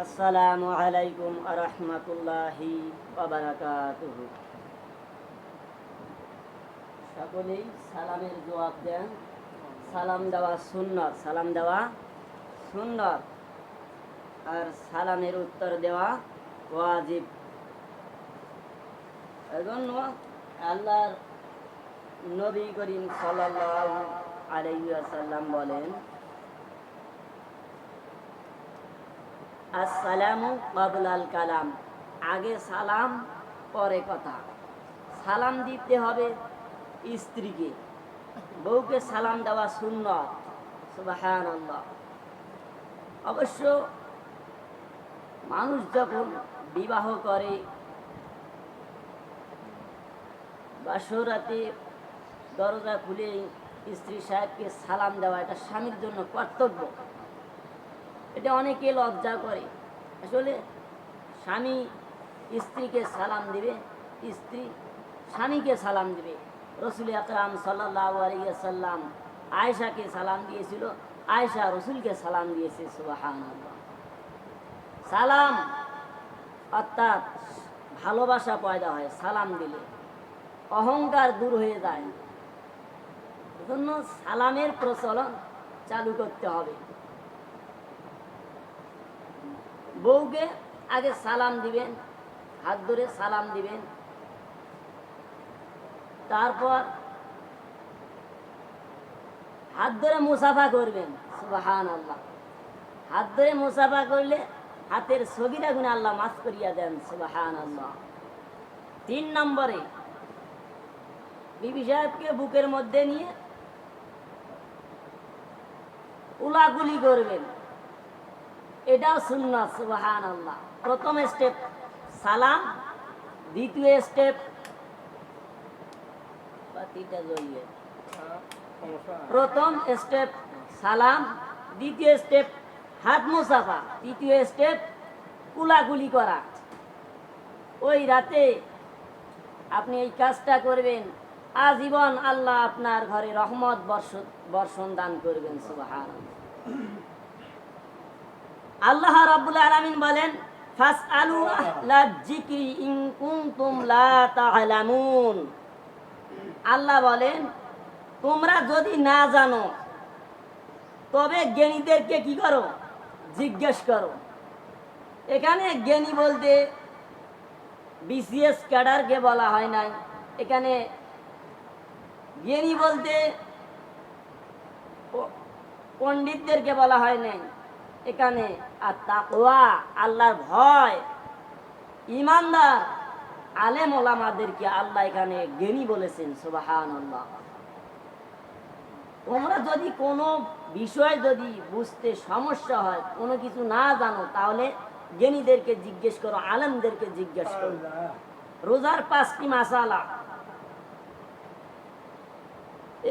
আসসালামু আলাইকুম আরহামতুল্লাহি বাবারাকাতুহ সকলেই সালামের জবাব দেন। সালাম দেওয়া সুন্নত, সালাম দেওয়া সুন্নত। আর সালামের উত্তর দেওয়া ওয়াজিব। এজন্য আল্লাহর নবী করিম সাল্লাল্লাহু আলাইহি ওয়াসাল্লাম বলেন আসসালামু কাবলাল কালাম। আগে সালাম, পরে কথা। সালাম দিতে হবে স্ত্রীকে। বউকে সালাম দেওয়া সুন্নত। সুবাহান অবশ্য মানুষ যখন বিবাহ করে, বাসরাতে দরজা খুলে স্ত্রী সাহেবকে সালাম দেওয়া এটা স্বামীর জন্য কর্তব্য। এটা অনেকে লজ্জা করে। আসলে স্বামী স্ত্রীকে সালাম দিবে, স্ত্রী স্বামীকে সালাম দিবে। রসুল আকরাম সাল্লাহ আলিয়াল্লাম আয়েশাকে সালাম দিয়েছিল, আয়েশা রসুলকে সালাম দিয়েছে সুবাহান সালাম অর্থাৎ ভালোবাসা পয়দা হয়, সালাম দিলে। অহংকার দূর হয়ে যায়। এজন্য সালামের প্রচলন চালু করতে হবে। বউকে আগে সালাম দিবেন, হাত ধরে সালাম দিবেন। তারপর হাত ধরে মুসাফা করবেন সুবাহান আল্লাহ হাত ধরে মুসাফা করলে হাতের ছবিটা গুণে আল্লাহ মাফ করিয়া দেন সুবাহান আল্লাহ তিন নম্বরে বিবি সাহেবকে বুকের মধ্যে নিয়ে উলাগুলি করবেন। এটাও সুন্নাত সুবাহান আল্লাহ প্রথম স্টেপ সালাম। দ্বিতীয় স্টেপ প্রথম স্টেপ সালাম। দ্বিতীয় স্টেপ হাত মুসাফা তৃতীয় স্টেপ কুলাকুলি করা। ওই রাতে আপনি এই কাজটা করবেন। আজীবন আল্লাহ আপনার ঘরে রহমত বর্ষ, বর্ষণ দান করবেন সুবাহান আল্লাহ রাব্বুল আলামিন বলেন, ফাসআলু আহলা যিকরি ইন কুনতুম লা তা'লামুন আল্লাহ বলেন, তোমরা যদি না জানো, তবে জ্ঞানীদেরকে কি করো? জিজ্ঞেস করো। এখানে জ্ঞানী বলতে বিসিএস ক্যাডারকে বলা হয় নাই। এখানে জ্ঞানী বলতে পণ্ডিতদেরকে বলা হয় নাই। এখানে আর তাকওয়া আল্লাহর ভয়। ইমানদার আলেম ওলামাদেরকে আল্লাহ এখানে জ্ঞানী বলেছেন সুবাহান তোমরা যদি কোনো বিষয় যদি বুঝতে সমস্যা হয় কোনো কিছু না জানো তাহলে জ্ঞানীদেরকে জিজ্ঞেস করো আলেমদেরকে জিজ্ঞেস করো। রোজার পাঁচটি মাসালা।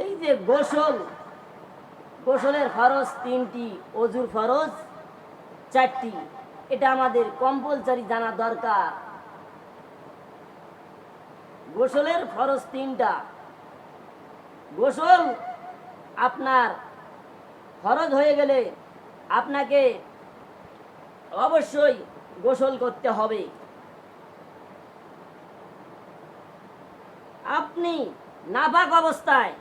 এই যে গোসল গোসলের ফরজ তিনটি, অজুর ফরজ চারটি। এটা আমাদের কম্পালসারি জানা দরকার। গোসলের ফরজ তিনটা। গোসল আপনার ফরজ হয়ে গেলে আপনাকে অবশ্যই গোসল করতে হবে। আপনি নাপাক অবস্থায়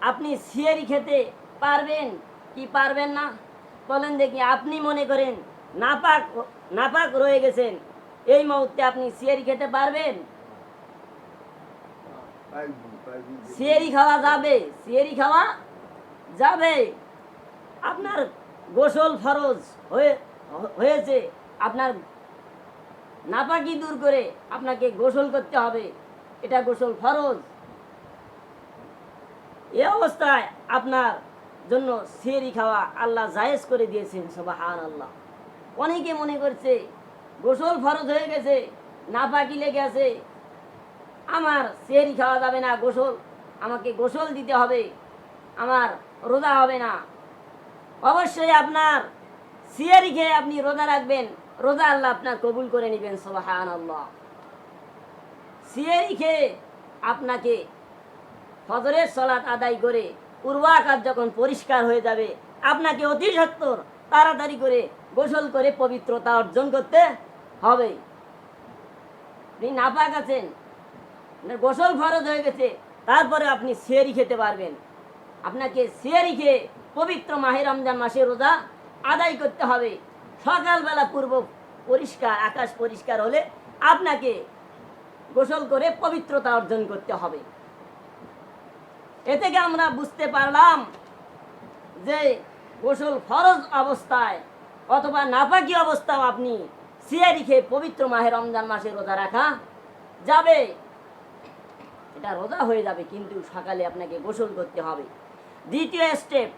আপনি সিয়ারি খেতে পারবেন? কি পারবেন না? বলেন দেখি, আপনি মনে করেন নাপাক নাপাক রয়ে গেছেন। এই মুহূর্তে আপনি সিয়ারি খেতে পারবেন? সিয়ারি খাওয়া যাবে, সিয়ারি খাওয়া যাবে। আপনার গোসল ফরজ হয়ে, হয়েছে। আপনার নাপাকি দূর করে আপনাকে গোসল করতে হবে। এটা গোসল ফরজ। এ অবস্থায় আপনার জন্য সিয়ারি খাওয়া আল্লাহ জায়েজ করে দিয়েছেন সবাহান আল্লাহ অনেকে মনে করছে, গোসল ফরজ হয়ে গেছে, নাপাকি লেগে আছে, আমার সেহরি খাওয়া যাবে না গোসল, আমাকে গোসল দিতে হবে, আমার রোজা হবে না। অবশ্যই আপনার সিয়ারি খেয়ে আপনি রোজা রাখবেন, রোজা আল্লাহ আপনার কবুল করে নেবেন সোবাহান আল্লাহ সিয়ারি খেয়ে আপনাকে ফজরের সলাৎ আদায় করে পূর্বাকার যখন পরিষ্কার হয়ে যাবে, আপনাকে অতি সত্তর তাড়াতাড়ি করে গোসল করে পবিত্রতা অর্জন করতে হবে। আপনি নাপাক আছেন গোসল ফরজ হয়ে গেছে, তারপরে আপনি সিয়ারি খেতে পারবেন। আপনাকে সিয়ারি খেয়ে পবিত্র মাহে রমজান মাসে রোজা আদায় করতে হবে। সকালবেলা পূর্ব পরিষ্কার, আকাশ পরিষ্কার হলে আপনাকে গোসল করে পবিত্রতা অর্জন করতে হবে। এ থেকে আমরা বুঝতে পারলাম যে গোসল ফরজ অবস্থায় অথবা নাপাকি অবস্থাও আপনি সিয়ারি খেয়ে পবিত্র মাহে রমজান মাসে রোজা রাখা যাবে? এটা রোজা হয়ে যাবে, কিন্তু সকালে আপনাকে গোসল করতে হবে। দ্বিতীয় স্টেপ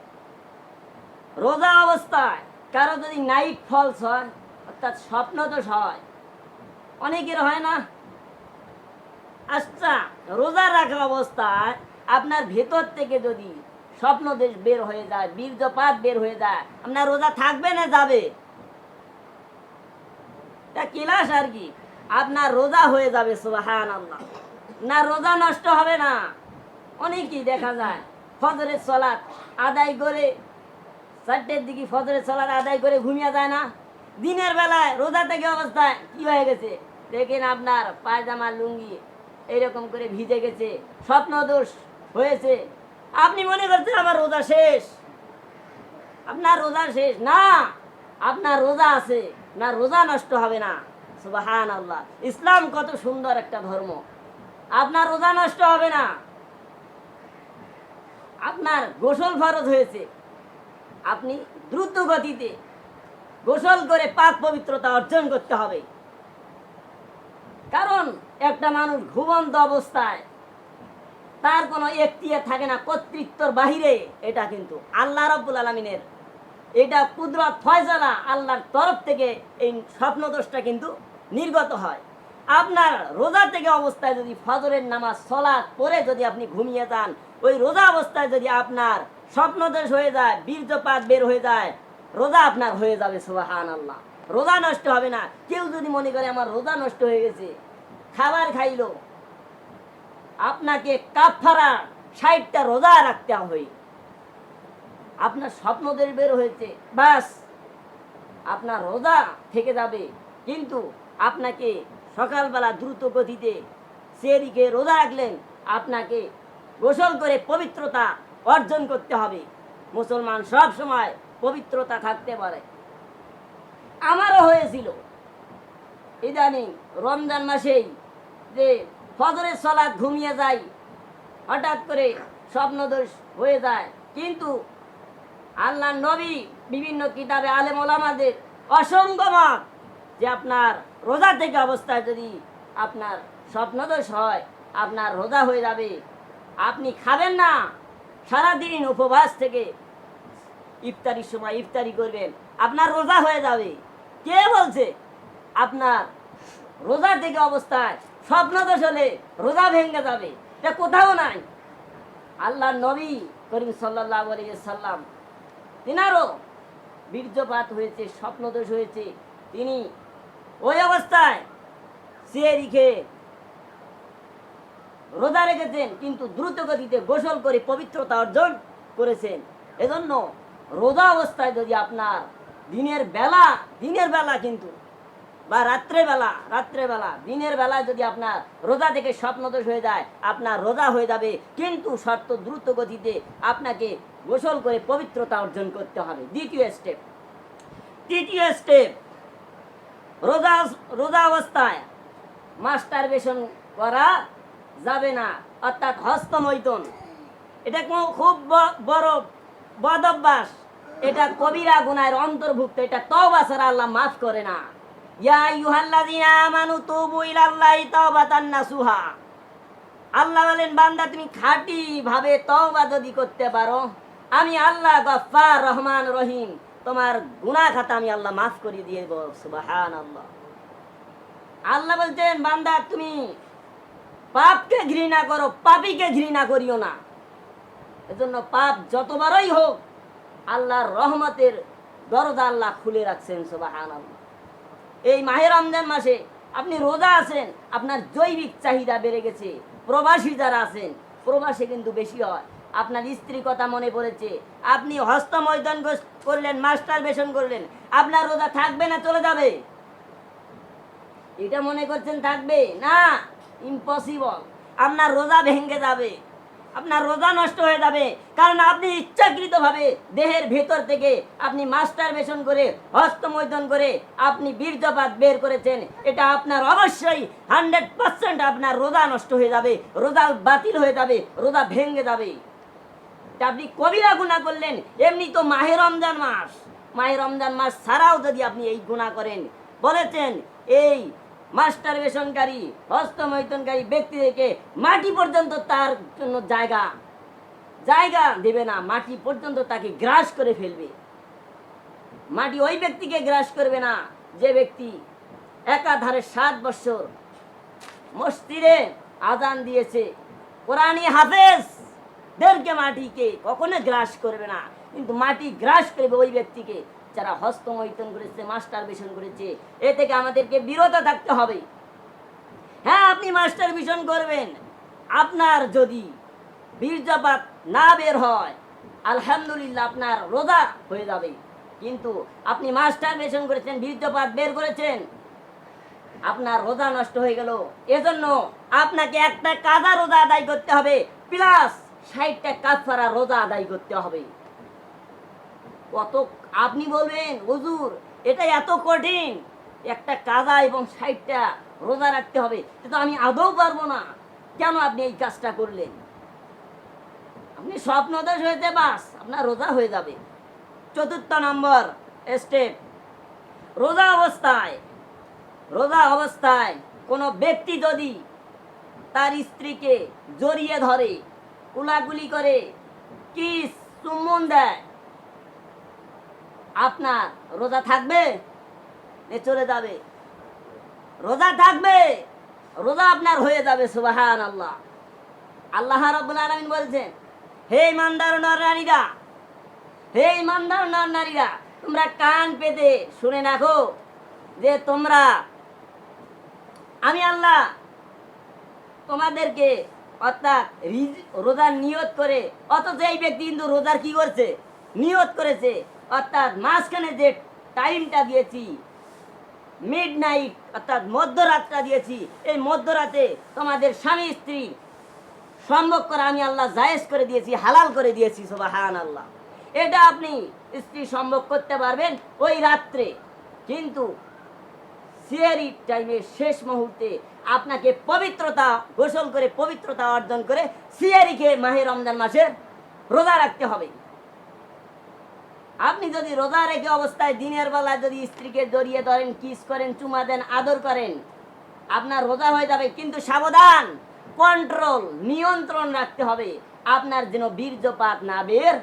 রোজা অবস্থায় কারও যদি নাইট ফলস হয়, অর্থাৎ স্বপ্ন স্বপ্নদোষ হয় অনেকের হয় না? আচ্ছা রোজা রাখা অবস্থায় আপনার ভেতর থেকে যদি স্বপ্নদেশ বের হয়ে যায়, বীর্যপাত বের হয়ে যায়, আপনার রোজা থাকবে না যাবে? কিলাস আর কি? আপনার রোজা হয়ে যাবে আল্লাহ না, রোজা নষ্ট হবে না। অনেকই দেখা যায়, ফজরের সলাৎ আদায় করে, চারটের দিকে ফজরের সলাৎ আদায় করে ঘুমিয়ে যায় না। দিনের বেলায় রোজা থেকে অবস্থায় কি হয়ে গেছে? দেখেন আপনার পায়জামা, লুঙ্গি এরকম করে ভিজে গেছে। স্বপ্নদোষ হয়েছে। আপনি মনে করছেন আমার রোজা শেষ? আপনার রোজা শেষ? না। আপনার রোজা আছে। না, রোজা নষ্ট হবে না। সুবাহান আল্লাহ ইসলাম কত সুন্দর একটা ধর্ম। আপনার রোজা নষ্ট হবে না। আপনার গোসল ফরজ হয়েছে। আপনি দ্রুত গতিতে গোসল করে পাক পবিত্রতা অর্জন করতে হবে। কারণ একটা মানুষ ঘুমন্ত অবস্থায় তার কোনো এখতিয়ার থাকে না, কর্তৃত্বর বাহিরে। এটা কিন্তু আল্লাহ রব্বুল আলমিনের। এটা কুদরত ফয়সালা আল্লাহর তরফ থেকে এই স্বপ্নদোষটা কিন্তু নির্গত হয়। আপনার রোজা থেকে অবস্থায় যদি ফজরের নামাজ, সলাৎ পরে যদি আপনি ঘুমিয়ে যান, ওই রোজা অবস্থায় যদি আপনার স্বপ্নদোষ হয়ে যায়, বীর্যপাত বের হয়ে যায়, রোজা আপনার হয়ে যাবে সুবাহান আল্লাহ রোজা নষ্ট হবে না। কেউ যদি মনে করে, আমার রোজা নষ্ট হয়ে গেছে, খাবার খাইলো আপনাকে কাফারা ষাটটা রোজা রাখতে হবে। আপনার স্বপ্ন স্বপ্নদের বের হয়েছে, বাস। আপনার রোজা থেকে যাবে। কিন্তু আপনাকে সকালবেলা দ্রুত গতিতে সেরিকে রোজা রাখলেন, আপনাকে গোসল করে পবিত্রতা অর্জন করতে হবে। মুসলমান সব সময় পবিত্রতা থাকতে পারে। আমারও হয়েছিল। ইদানিং রমজান মাসেই যে ফজরের সলাদ ঘুমিয়ে যাই হঠাৎ করে স্বপ্নদোষ হয়ে যায়। কিন্তু আল্লাহ নবী বিভিন্ন কিতাবে আলেম ওলামাদের অসংখ্য মত যে আপনার রোজা থেকে অবস্থায় যদি আপনার স্বপ্নদোষ হয়, আপনার রোজা হয়ে যাবে। আপনি খাবেন না। সারাদিন উপবাস থেকে ইফতারির সময় ইফতারি করবেন, আপনার রোজা হয়ে যাবে। কে বলছে? আপনার রোজা থেকে অবস্থায় স্বপ্নদোষ হলে রোজা ভেঙে যাবে। এটা কোথাও নাই। আল্লাহ নবী করিম সাল্লাহ সাল্লাম, তিনারও বীর্যপাত হয়েছে স্বপ্নদোষ হয়েছে। তিনি ওই অবস্থায় সে রিখে রোজা রেখেছেন, কিন্তু দ্রুত গতিতে গোসল করে পবিত্রতা অর্জন করেছেন। এজন্য রোজা অবস্থায় যদি আপনার দিনের বেলা দিনের বেলা কিন্তু বা রাত্রেবেলা রাত্রেবেলা, দিনের বেলা যদি আপনার রোজা থেকে স্বপ্নদোষ হয়ে যায়, আপনার রোজা হয়ে যাবে, কিন্তু শর্ত দ্রুত গতিতে আপনাকে গোসল করে পবিত্রতা অর্জন করতে হবে। দ্বিতীয় স্টেপ তৃতীয় স্টেপ রোজা রোজা অবস্থায় মাস্টার বেশন করা যাবে না, অর্থাৎ হস্তমৈথুন। এটা কোনো খুব বড়, বদ অভ্যাস। এটা কবিরা গুনায়ের অন্তর্ভুক্ত, এটা ছাড়া আল্লাহ মাফ করে না। ইয়া আইয়ুহাল্লাযীনা আমানু তুবু আল্লাহ বলেন, বান্দা, তুমি খাঁটি ভাবে তওবা যদি করতে পারো, আমি আল্লাহ গফফার রহমান রহিম, তোমার গুনাহ খাতা আমি আল্লাহ মাফ করে দিয়ে দেবো, সুবহানাল্লাহ। আল্লাহ বলছেন, বান্দা, তুমি পাপকে ঘৃণা করো, পাপীকে ঘৃণা করিও না। এজন্য পাপ যতবারই হোক, আল্লাহর রহমতের দরজা আল্লাহ খুলে রাখছেন সুবাহান এই মাহে রমজান মাসে আপনি রোজা আছেন, আপনার জৈবিক চাহিদা বেড়ে গেছে, প্রবাসী যারা আছেন, প্রবাসী কিন্তু বেশি হয়। আপনার স্ত্রী কথা মনে পড়েছে, আপনি হস্তমৈদন করলেন, মাস্টার বেশন করলেন, আপনার রোজা থাকবে না, চলে যাবে। এটা মনে করছেন থাকবে? না ইম্পসিবল আপনার রোজা ভেঙে যাবে। আপনার রোজা নষ্ট হয়ে যাবে। কারণ আপনি ইচ্ছাকৃতভাবে দেহের ভেতর থেকে আপনি মাস্টার বেশন করে হস্তমৈদন করে আপনি বীর্যপাত বের করেছেন। এটা আপনার অবশ্যই হান্ড্রেড পার্সেন্ট আপনার রোজা নষ্ট হয়ে যাবে। রোজা বাতিল হয়ে যাবে, রোজা ভেঙে যাবে। আপনি কবিরা গুণা করলেন, এমনি তো মাহে রমজান মাস। মাহে রমজান মাস ছাড়াও যদি আপনি এই গুণা করেন, বলেছেন, এই মাস্টার বেসনকারী হস্তমৈতনকারী ব্যক্তিদেরকে মাটি পর্যন্ত তার জন্য জায়গা। জায়গা দেবে না, মাটি পর্যন্ত তাকে গ্রাস করে ফেলবে। মাটি ওই ব্যক্তিকে গ্রাস করবে না, যে ব্যক্তি একাধারে সাত বছর মসজিদে আজান দিয়েছে। কোরআনী হাফেজ, দেরকে মাটিকে কখনো গ্রাস করবে না, কিন্তু মাটি গ্রাস করবে ওই ব্যক্তিকে। যারা হস্তমৈথন করেছে মাস্টার বেশন করেছে, এ থেকে আমাদেরকে বিরত থাকতে হবে। হ্যাঁ আপনি মাস্টার বেশন করবেন। আপনার যদি বীর্যপাত না বের হয়, আলহামদুলিল্লাহ আপনার রোজা হয়ে যাবে। কিন্তু আপনি মাস্টার বেশন করেছেন, বীর্যপাত বের করেছেন, আপনার রোজা নষ্ট হয়ে গেল। এজন্য আপনাকে একটা কাজা রোজা আদায় করতে হবে প্লাস ষাটটা কাফারা রোজা আদায় করতে হবে। কত আপনি বলবেন, হুজুর, এটা এত কঠিন। একটা কাজা এবং ষাটটা রোজা রাখতে হবে কিন্তু আমি আদৌ পারব না। কেন আপনি এই কাজটা করলেন? আপনি স্বপ্নদোষ হয়েছে বাস, আপনার রোজা হয়ে যাবে। চতুর্থ নম্বর স্টেপ রোজা অবস্থায় রোজা অবস্থায় কোনো ব্যক্তি যদি তার স্ত্রীকে জড়িয়ে ধরে, কুলাকুলি করে, কিস, চুম্বন দেয় আপনার রোজা থাকবে? চলে যাবে। রোজা থাকবে? রোজা আপনার হয়ে যাবে সুবাহান আল্লাহ আল্লাহ রব্বুল আলামিন বলছেন, হে ইমানদার নর নারীরা, হে ইমানদার নর নারীরা, তোমরা কান পেতে শুনে রাখো যে তোমরা, আমি আল্লাহ তোমাদেরকে অর্থাৎ রোজার নিয়ত করে, অথচ এই ব্যক্তি কিন্তু রোজার কি করছে? নিয়ত করেছে। অর্থাৎ মাঝখানে যে টাইমটা দিয়েছি মিড নাইট অর্থাৎ মধ্যরাতটা দিয়েছি, এই মধ্যরাতে তোমাদের স্বামী, স্ত্রী সম্ভব করে আমি আল্লাহ জায়েজ করে দিয়েছি, হালাল করে দিয়েছি সুবাহান আল্লাহ এটা আপনি স্ত্রী সম্ভব করতে পারবেন ওই রাত্রে। কিন্তু সিয়ারি টাইমে শেষ মুহূর্তে আপনাকে পবিত্রতা গোসল করে পবিত্রতা অর্জন করে সিয়ারিকে মাহে রমজান মাসে রোজা রাখতে হবে। আপনি যদি রোজা রেখে অবস্থায় দিনের বেলা যদি স্ত্রীকে জড়িয়ে ধরেন কিস করেন, চুমা দেন, আদর করেন, আপনার রোজা হয়ে যাবে, কিন্তু সাবধান কন্ট্রোল নিয়ন্ত্রণ রাখতে হবে। আপনার যেন বীর্যপাত না বের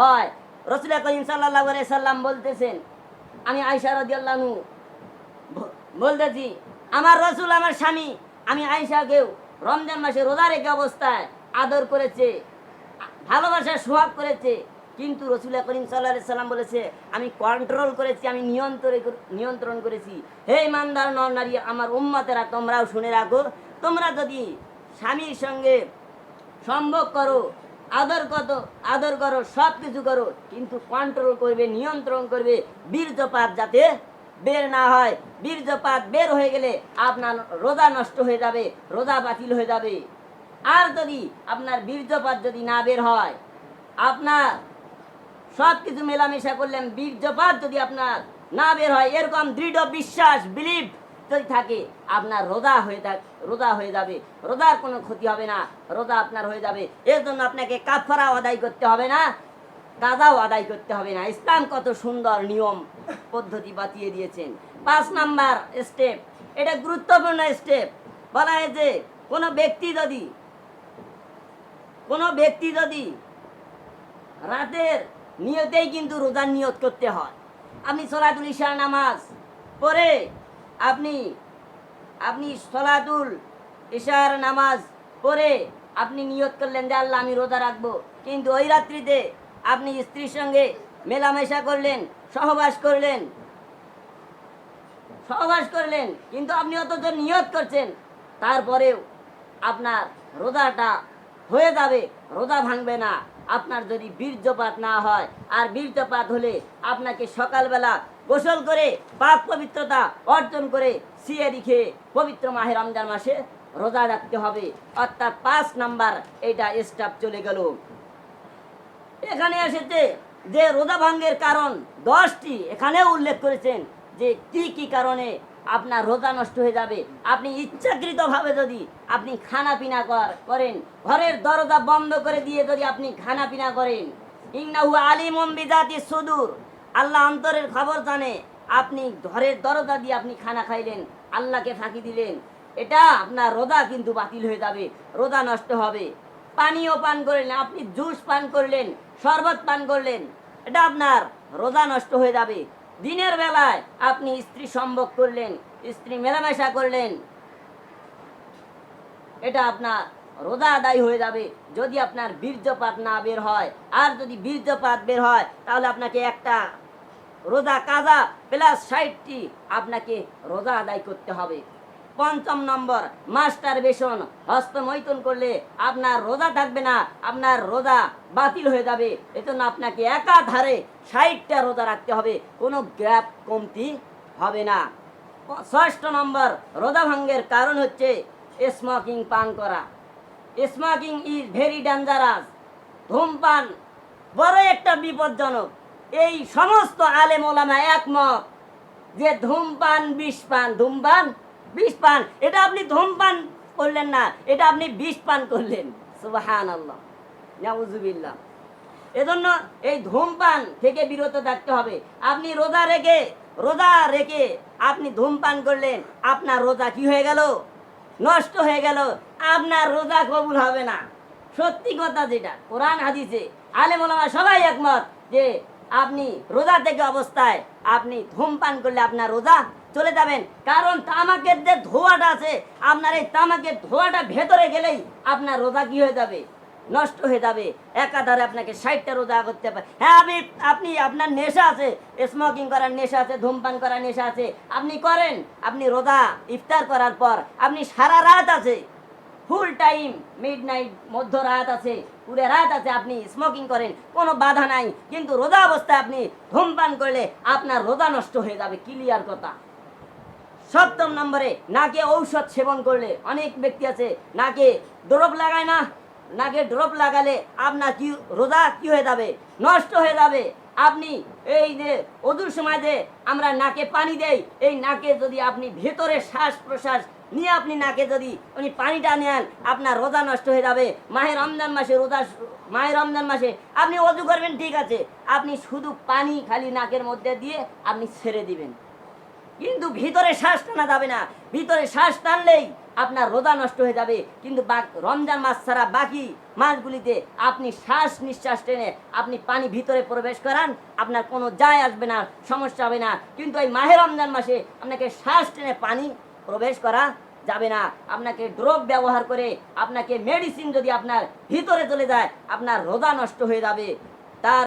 হয়। রসুল করিম সাল্লাহ সাল্লাম বলতেছেন, আমি আয়সা রদিয়াল্লাহু বলতেছি, আমার রসুল আমার স্বামী, আমি আয়সাকেও রমজান মাসে রোজা রেখে অবস্থায় আদর করেছে আ- ভালোবাসা সোহাগ করেছে কিন্তু রসুল করিম সাল্লাহ সাল্লাম বলেছে, আমি কন্ট্রোল করেছি, আমি নিয়ন্ত্রণ নিয়ন্ত্রণ করেছি। হে ইমানদার নর নারী, আমার উম্মাতেরা, তোমরাও শুনে রাখো। তোমরা যদি স্বামীর সঙ্গে সম্ভব করো, আদর কত, আদর করো সব কিছু করো, কিন্তু কন্ট্রোল করবে, নিয়ন্ত্রণ করবে, বীর্যপাত যাতে বের না হয়। বীর্যপাত বের হয়ে গেলে আপনার রোজা নষ্ট হয়ে যাবে, রোজা বাতিল হয়ে যাবে। আর যদি আপনার বীর্যপাত যদি না বের হয়, আপনার সব কিছু মেলামেশা করলেন, বীর্যপাত যদি আপনার না বের হয়, এরকম দৃঢ় বিশ্বাস বিলিভ যদি থাকে, আপনার রোদা হয়ে থাক রোদা হয়ে যাবে। রোদার কোনো ক্ষতি হবে না রোদা আপনার হয়ে যাবে। এর জন্য আপনাকে কাফারাও আদায় করতে হবে না কাজাও আদায় করতে হবে না। ইসলাম কত সুন্দর নিয়ম, পদ্ধতি বাতিয়ে দিয়েছেন। পাঁচ নাম্বার স্টেপ এটা গুরুত্বপূর্ণ স্টেপ বলা হয়েছে, কোনো ব্যক্তি যদি, কোনো ব্যক্তি যদি রাতের নিয়তেই কিন্তু রোজার নিয়ত করতে হয়। আপনি সলাতুল ইশার নামাজ পড়ে আপনি আপনি সলাতুল ইশার নামাজ পড়ে আপনি নিয়ত করলেন যে, আল্লাহ, আমি রোজা রাখব। কিন্তু ওই রাত্রিতে আপনি স্ত্রীর সঙ্গে মেলামেশা করলেন, সহবাস করলেন সহবাস করলেন, কিন্তু আপনি অথচ নিয়ত করছেন, তারপরেও আপনার রোজাটা হয়ে যাবে, রোজা ভাঙবে না। আপনার যদি বীর্যপাত না হয়, আর বীর্যপাত হলে আপনাকে সকালবেলা গোসল করে পাক পবিত্রতা অর্জন করে সিয়ারি খেয়ে পবিত্র মাহে রমজান মাসে রোজা রাখতে হবে। অর্থাৎ পাঁচ নাম্বার এটা স্টাফ চলে গেল। এখানে এসেছে যে রোজা ভঙ্গের কারণ দশটি। এখানেও উল্লেখ করেছেন যে কি কি কারণে আপনার রোজা নষ্ট হয়ে যাবে। আপনি ইচ্ছাকৃতভাবে যদি আপনি খানা পিনা কর- করেন, ঘরের দরজা বন্ধ করে দিয়ে যদি আপনি খানা পিনা করেন। ইন্নাহু আলিমুম বিজাতি সুদূর। আল্লাহ অন্তরের খবর জানে, আপনি ঘরের দরজা দিয়ে আপনি খানা খাইলেন, আল্লাহকে ফাঁকি দিলেন। এটা আপনার রোজা কিন্তু বাতিল হয়ে যাবে, রোজা নষ্ট হবে। পানীয় পান করলেন, আপনি জুস পান করলেন, শরবত পান করলেন, এটা আপনার রোজা নষ্ট হয়ে যাবে। দিনের বেলায় আপনি স্ত্রী সম্ভব করলেন, স্ত্রী মেলামেশা করলেন, এটা আপনার রোজা আদায় হয়ে যাবে। যদি আপনার বীর্যপাত না বের হয়, আর যদি বীর্যপাত বের হয়, তাহলে আপনাকে একটা রোজা কাজা প্লাস ষাটটি আপনাকে রোজা আদায় করতে হবে। পঞ্চম নম্বর, মাস্টার বেসন হস্তমৈথুন করলে আপনার রোজা থাকবে না, আপনার রোজা বাতিল হয়ে যাবে। এজন্য আপনাকে একাধারে ষাটটা রোজা রাখতে হবে, কোনো গ্যাপ কমতি হবে না। ষষ্ঠ নম্বর, রোজা ভঙ্গের কারণ হচ্ছে স্মোকিং পান করা। স্মোকিং ইজ ভেরি ডেঞ্জারাস ধূমপান বড় একটা বিপজ্জনক। এই সমস্ত আলেম একমত যে ধূমপান বিষ পান ধূমপান বিষ পান, এটা আপনি ধূমপান করলেন না, এটা আপনি বিষ পান করলেন। সুবাহান আল্লাহ নাউজুবিল্লাহ। এজন্য এই ধূমপান থেকে বিরত থাকতে হবে। আপনি রোজা রেখে রোজা রেখে আপনি ধূমপান করলেন, আপনার রোজা কি হয়ে গেল? নষ্ট হয়ে গেল। আপনার রোজা কবুল হবে না। সত্যি কথা যেটা, কোরআন, হাদিসে আলেম ওলামা সবাই একমত যে আপনি রোজা থেকে অবস্থায় আপনি ধূমপান করলে আপনার রোজা চলে যাবেন। কারণ তামাকের যে ধোঁয়াটা আছে, আপনার এই তামাকের ধোঁয়াটা ভেতরে গেলেই আপনার রোজা কি হয়ে যাবে? নষ্ট হয়ে যাবে। একাধারে আপনাকে ষাটটা রোজা করতে পারে হ্যাঁ আপনি আপনি, আপনার নেশা আছে স্মোকিং করার নেশা আছে, ধূমপান করার নেশা আছে। আপনি করেন, আপনি রোজা ইফতার করার পর আপনি সারা রাত আছে। ফুল টাইম মিড নাইট মধ্য রাত আছে, পুরো রাত আছে, আপনি স্মোকিং করেন, কোনো বাধা নাই। কিন্তু রোজা অবস্থায় আপনি ধূমপান করলে আপনার রোজা নষ্ট হয়ে যাবে ক্লিয়ার কথা। সপ্তম নম্বরে নাকে ঔষধ সেবন করলে অনেক ব্যক্তি আছে, নাকে ড্রপ লাগায় না, নাকে ড্রপ লাগালে আপনার কি রোজা কি হয়ে যাবে? নষ্ট হয়ে যাবে। আপনি এই যে অদূর সময় যে আমরা নাকে পানি দেই, এই নাকে যদি আপনি ভেতরে শ্বাস প্রশ্বাস নিয়ে আপনি নাকে যদি উনি পানিটা নেন, আপনার রোজা নষ্ট হয়ে যাবে। মাহে রমজান মাসে রোজা মাহে রমজান মাসে আপনি অজু করবেন, ঠিক আছে। আপনি শুধু পানি খালি নাকের মধ্যে দিয়ে আপনি ছেড়ে দিবেন। কিন্তু ভিতরে শ্বাস টানা যাবে না। ভিতরে শ্বাস টানলেই আপনার রোদা নষ্ট হয়ে যাবে। কিন্তু রমজান মাস ছাড়া বাকি মাসগুলিতে আপনি শ্বাস নিঃশ্বাস টেনে আপনি পানি ভিতরে প্রবেশ করান, আপনার কোনো যায় আসবে না, সমস্যা হবে না। কিন্তু এই মাহে রমজান মাসে আপনাকে শ্বাস টেনে পানি প্রবেশ করা যাবে না। আপনাকে ড্রগ ব্যবহার করে আপনাকে মেডিসিন যদি আপনার ভিতরে চলে যায়, আপনার রোদা নষ্ট হয়ে যাবে।